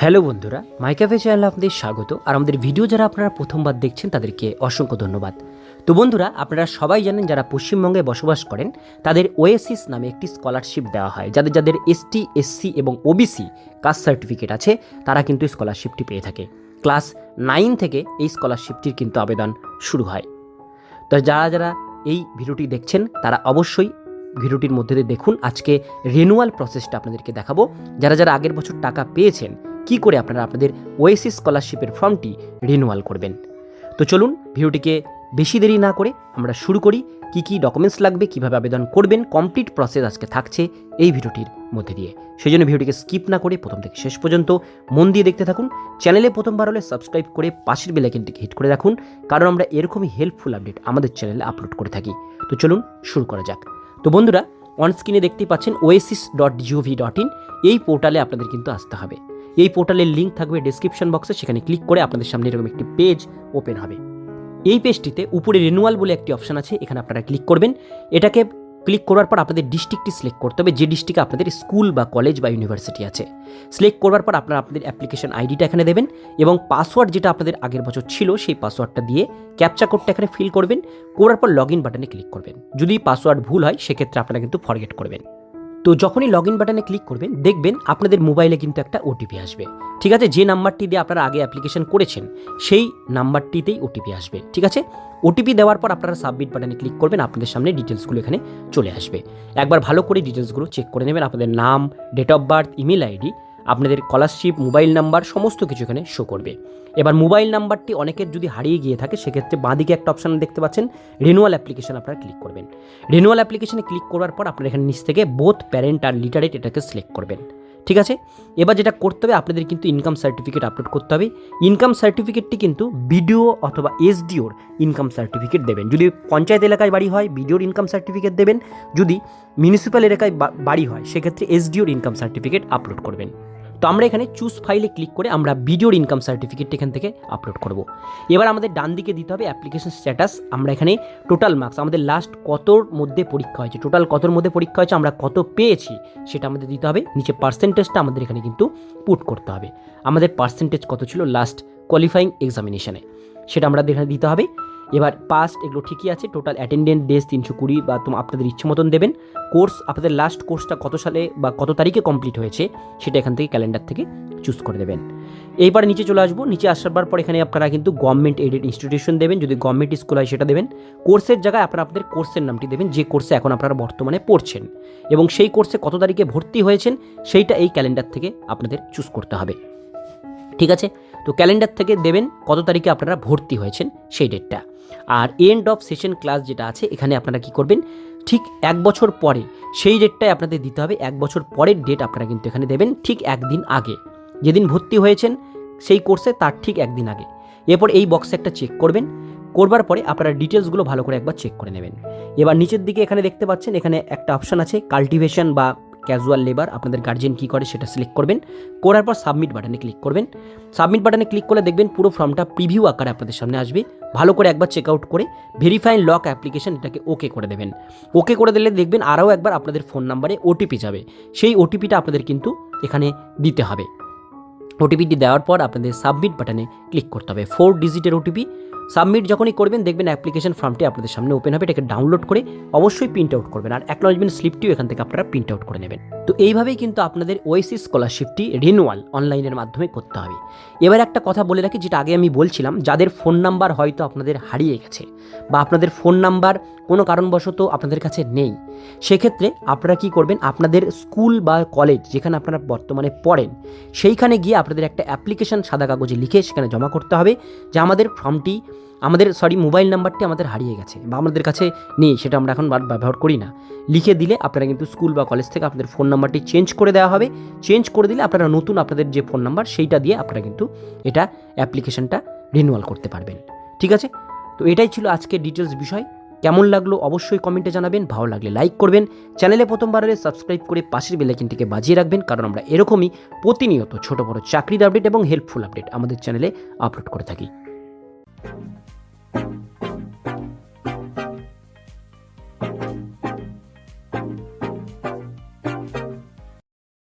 Hello বন্ধুরা মাইক্যাফে চ্যানেলে আপনাদের স্বাগত। আর আমাদের ভিডিও যারা আপনারা প্রথমবার দেখছেন, তাদেরকে অসংখ্য ধন্যবাদ। তো বন্ধুরা, আপনারা সবাই জানেন যারা পশ্চিমবঙ্গে বসবাস করেন, তাদের ওএসিস নামে একটি স্কলারশিপ দেওয়া হয়, যাদের যাদের এসটি এসসি এবং ওবিসি কাস্ট সার্টিফিকেট আছে, তারা কিন্তু স্কলারশিপটি পেয়ে থাকে। ক্লাস নাইন থেকে এই স্কলারশিপটির কিন্তু আবেদন শুরু হয়। তো যারা যারা এই ভিডিওটি দেখছেন, তারা অবশ্যই ভিডিওটির মধ্যে দিয়ে দেখুন। আজকে রেনুয়াল প্রসেসটা আপনাদেরকে দেখাবো। যারা যারা আগের বছর টাকা পেয়েছেন কি করে আপনারা আপনাদের ওয়েসি স্কলারশিপের ফর্মটি রিনুয়াল করবেন? তো চলুন ভিডিওটিকে বেশি দেরি না করে আমরা শুরু করি, কি কি ডকুমেন্টস লাগবে, কীভাবে আবেদন করবেন কমপ্লিট প্রসেস আজকে থাকছে এই ভিডিওটির মধ্যে দিয়ে। সেই জন্য ভিডিওটিকে স্কিপ না করে প্রথম থেকে শেষ পর্যন্ত মন দিয়ে দেখতে থাকুন। চ্যানেলে প্রথমবার হলে সাবস্ক্রাইব করে পাশের বেলাইকেনটিকে হিট করে রাখুন, কারণ আমরা এরকমই হেল্পফুল আপডেট আমাদের চ্যানেলে আপলোড করে থাকি। তো চলুন শুরু করা যাক। তো বন্ধুরা অন স্ক্রিনে দেখতেই পাচ্ছেন OASIS dot gov dot in এই পোর্টালে আপনাদের কিন্তু আসতে হবে। এই পোর্টালের লিঙ্ক থাকবে ডিসক্রিপশন বক্সে সেখানে ক্লিক করে আপনাদের সামনে এরকম একটি পেজ ওপেন হবে। এই পেজটিতে উপরে রিনুয়াল বলে একটি অপশন আছে, এখানে আপনারা ক্লিক করবেন। এটাকে ক্লিক করার পর আপনাদের ডিস্ট্রিক্টটি সিলেক্ট করতে হবে, যে ডিস্ট্রিক্টে আপনাদের স্কুল বা কলেজ বা ইউনিভার্সিটি আছে। সিলেক্ট করবার পর আপনারা আপনাদের অ্যাপ্লিকেশন আইডিটা এখানে দেবেন এবং পাসওয়ার্ড যেটা আপনাদের আগের বছর ছিল, সেই পাসওয়ার্ডটা দিয়ে ক্যাপচা কোডটা এখানে ফিল করবেন। করার পর লগ ইন বাটনে ক্লিক করবেন। যদি পাসওয়ার্ড ভুল হয়, সেক্ষেত্রে আপনারা কিন্তু ফরগেট করবেন। তো যখনই লগ ইন বাটনে ক্লিক করবেন, দেখবেন আপনাদের মোবাইলে কিন্তু একটা ওটিপি আসবে। ঠিক আছে? যে নাম্বারটি দিয়ে আপনারা আগে অ্যাপ্লিকেশন করেছেন, সেই নাম্বারটিতেই ওটিপি আসবে। ঠিক আছে? ওটিপি দেওয়ার পর আপনারা সাবমিট বাটনে ক্লিক করবেন, আপনাদের সামনে ডিটেলসগুলো এখানে চলে আসবে। একবার ভালো করে ডিটেলসগুলো চেক করে নেবেন, আপনাদের নাম date of birth email ID আপনাদের স্কলারশিপ মোবাইল নাম্বার সমস্ত কিছু এখানে শো করবে। এবার মোবাইল নাম্বারটি অনেকের যদি হারিয়ে গিয়ে থাকে, সেক্ষেত্রে বাঁদিকে একটা অপশন দেখতে পাচ্ছেন রিনুয়াল অ্যাপ্লিকেশন আপনারা ক্লিক করবেন। রিনুয়াল অ্যাপ্লিকেশনে ক্লিক করার পর আপনারা এখানে নিচ থেকে বোথ প্যারেন্ট আর লিটারেট এটাকে সিলেক্ট করবেন। ঠিক আছে? এবার যেটা করতে হবে, আপনাদের কিন্তু ইনকাম সার্টিফিকেট আপলোড করতে হবে। ইনকাম সার্টিফিকেটটি কিন্তু বিডিও অথবা এসডিওর ইনকাম সার্টিফিকেট দেবেন। যদি পঞ্চায়েত এলাকায় বাড়ি হয় বিডিওর ইনকাম সার্টিফিকেট দেবেন। যদি মিউনিসিপ্যাল এলাকায় বাড়ি হয়, সেক্ষেত্রে এসডিওর ইনকাম সার্টিফিকেট আপলোড করবেন। তো আমরা এখানে চুজ ফাইলে ক্লিক করে আমরা ভিডিওর ইনকাম সার্টিফিকেট এখান থেকে আপলোড করব। এবার আমাদের ডান দিকে দিতে হবে অ্যাপ্লিকেশন স্ট্যাটাস আমরা এখানে টোটাল মার্কস আমাদের লাস্ট কতর মধ্যে পরীক্ষা হয়েছে টোটাল কতর মধ্যে পরীক্ষা হয়েছে, আমরা কত পেয়েছি সেটা আমাদের দিতে হবে। নিচে পার্সেন্টেজটা আমাদের এখানে কিন্তু পুট করতে হবে। আমাদের পার্সেন্টেজ কত ছিল লাস্ট কোয়ালিফাইং এক্সামিনেশনে সেটা আমরা এখানে দিতে হবে। এবার পাস্ট এগুলো ঠিকই আছে টোটাল অ্যাটেন্ডেন্ট ডেজ তিনশো কুড়ি বা তোমার আপনাদের ইচ্ছে মতন দেবেন। কোর্স আপনাদের লাস্ট কোর্সটা কত সালে বা কত তারিখে কমপ্লিট হয়েছে, সেটা এখান থেকে ক্যালেন্ডার থেকে চুজ করে দেবেন। এইবার নিচে চলে আসব, নিচে আসার পর এখানে আপনারা কিন্তু গভর্নমেন্ট এডেড ইনস্টিটিউশন দেবেন, যদি গভর্নমেন্ট স্কুল হয় সেটা দেবেন। কোর্সের জায়গায় আপনারা আপনাদের কোর্সের নামটি দেবেন, যে কোর্সে এখন আপনারা বর্তমানে পড়ছেন। এবং সেই কোর্সে কত তারিখে ভর্তি হয়েছেন, সেইটা এই ক্যালেন্ডার থেকে আপনাদের চুজ করতে হবে। ঠিক আছে? তো ক্যালেন্ডার থেকে দেবেন কত তারিখে আপনারা ভর্তি হয়েছেন সেই ডেটটা। আর এন্ড অফ সেশন ক্লাস যেটা আছে, এখানে আপনারা কি করবেন? ঠিক এক বছর পরে সেই ডেটটাই আপনাদের দিতে হবে। এক বছর পরের ডেট আপনারা কিন্তু এখানে দেবেন ঠিক একদিন আগে। যেদিন ভর্তি হয়েছেন সেই কোর্সে তার ঠিক একদিন আগে। এরপর এই বক্সে একটা চেক করবেন। করবার পরে আপনারা ডিটেলসগুলো ভালো করে একবার চেক করে নেবেন। এবার নিচের দিকে এখানে দেখতে পাচ্ছেন, এখানে একটা অপশন আছে কাল্টিভেশন বা ক্যাজুয়াল লেবার আপনাদের গার্জিয়ান কী করে সেটা সিলেক্ট করবেন। করার পর সাবমিট বাটনে ক্লিক করবেন। সাবমিট বাটনে ক্লিক করলে দেখবেন পুরো ফর্মটা প্রিভিউ আকারে আপনাদের সামনে আসবে। ভালো করে একবার চেক আউট করে ভেরিফাইন লক অ্যাপ্লিকেশন এটাকে ওকে করে দেবেন। ওকে করে দিলে দেখবেন আরও একবার আপনাদের ফোন নাম্বারে ওটিপি যাবে। সেই ওটিপিটা আপনাদের কিন্তু এখানে দিতে হবে। ওটিপিটি দেওয়ার পর আপনাদের সাবমিট বাটনে ক্লিক করতে হবে। ফোর ডিজিটের ওটিপি সাবমিট যখনই করবেন, দেখবেন অ্যাপ্লিকেশন ফর্মটি আপনাদের সামনে ওপেন হবে, এটাকে ডাউনলোড করে অবশ্যই প্রিন্ট আউট করবেন। আর অ্যাকনোলজমেন্ট স্লিপটিও এখান থেকে আপনারা প্রিন্ট আউট করে নেবেন। তো এইভাবেই কিন্তু আপনাদের ওয়েসিস স্কলারশিপটি রিনুয়াল অনলাইনের মাধ্যমে করতে হবে। এবার একটা কথা বলে রাখি, যেটা আগে আমি বলছিলাম, যাদের ফোন নাম্বার হয়তো আপনাদের হারিয়ে গেছে বা আপনাদের ফোন নাম্বার কোনো কারণবশত আপনাদের কাছে নেই, সেক্ষেত্রে আপনারা কি করবেন, আপনাদের স্কুল বা কলেজ যেখানে আপনারা বর্তমানে পড়েন, সেইখানে গিয়ে আপনাদের একটা অ্যাপ্লিকেশন সাদা কাগজে লিখে সেখানে জমা করতে হবে, যে আমাদের ফর্মটি আমাদের সরি মোবাইল নাম্বারটি আমাদের হারিয়ে গেছে বা আমাদের কাছে নেই, সেটা আমরা এখন ব্যবহার করি না। লিখে দিলে আপনারা কিন্তু স্কুল বা কলেজ থেকে আপনাদের ফোন নাম্বারটি চেঞ্জ করে দেওয়া হবে। চেঞ্জ করে দিলে আপনারা নতুন আপনাদের যে ফোন নাম্বার সেইটা দিয়ে আপনারা কিন্তু এটা অ্যাপ্লিকেশনটা রিনুয়াল করতে পারবেন। ঠিক আছে? তো এটাই ছিল আজকের ডিটেলস বিষয়। কেমন লাগল অবশ্যই কমেন্টে জানাবেন, ভালো লাগলে লাইক করবেন। চ্যানেলে প্রথমবার সাবস্ক্রাইব করে পাশের বেলাইকিনটিকে বাজিয়ে রাখবেন, কারণ আমরা এরকমই প্রতিনিয়ত ছোট বড় চাকরির আপডেট এবং হেল্পফুল আপডেট আমাদের চ্যানেলে আপলোড করে থাকি।